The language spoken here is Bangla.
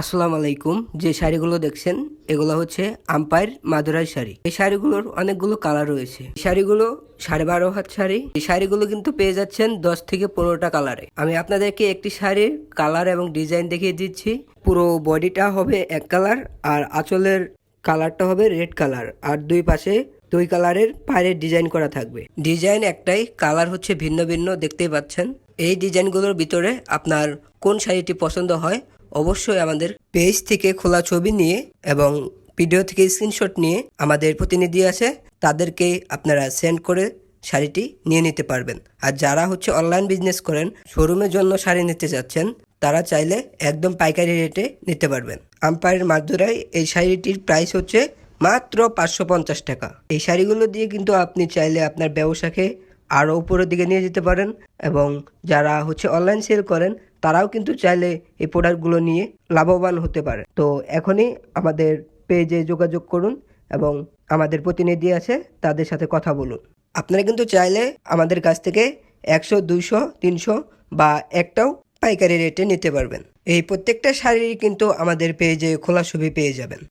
আসসালামু আলাইকুম। যে শাড়িগুলো দেখছেন, এগুলো হচ্ছে আম্পায়ার মাদুরাই শাড়ি। এই শাড়িগুলোর অনেকগুলো কালার রয়েছে। শাড়িগুলো সাড়ে বারো হাত শাড়ি। এই শাড়িগুলো কিন্তু পেয়ে যাচ্ছেন দশ থেকে পনেরোটা কালারে। আমি আপনাদেরকে একটি শাড়ির কালার এবং ডিজাইন দেখিয়ে দিচ্ছি। পুরো বডিটা হবে এক কালার আর আঁচলের কালারটা হবে রেড কালার। আর দুই পাশে দুই কালারের পায়ের ডিজাইন করা থাকবে। ডিজাইন একটাই, কালার হচ্ছে ভিন্ন ভিন্ন, দেখতেই পাচ্ছেন। এই ডিজাইনগুলোর ভিতরে আপনার কোন শাড়িটি পছন্দ হয় অবশ্যই আমাদের পেজ থেকে খোলা ছবি নিয়ে এবং ভিডিও থেকে স্ক্রিনশট নিয়ে আমাদের প্রতিনিধি আছে, তাদেরকে আপনারা সেন্ড করে শাড়িটি নিয়ে নিতে পারবেন। আর যারা হচ্ছে অনলাইন বিজনেস করেন শোরুমের জন্য শাড়ি নিতে যাচ্ছেন, তারা চাইলে একদম পাইকারি রেটে নিতে পারবেন। আম্পায়ারের মাদুরাই এই শাড়িটির প্রাইস হচ্ছে মাত্র পাঁচশো পঞ্চাশ টাকা। এই শাড়িগুলো দিয়ে কিন্তু আপনি চাইলে আপনার ব্যবসাকে আরও উপরের দিকে নিয়ে যেতে পারেন এবং যারা হচ্ছে অনলাইন সেল করেন, তারাও কিন্তু চাইলে এই প্রোডাক্টগুলো নিয়ে লাভবান হতে পারে। তো এখনই আমাদের পেজে যোগাযোগ করুন এবং আমাদের প্রতিনিধি আছে, তাদের সাথে কথা বলুন। আপনারা কিন্তু চাইলে আমাদের কাছ থেকে একশো, দুইশো, তিনশো বা একটাও পাইকারি রেটে নিতে পারবেন। এই প্রত্যেকটা শাড়ি কিন্তু আমাদের পেজে খোলা ছবি পেয়ে যাবেন।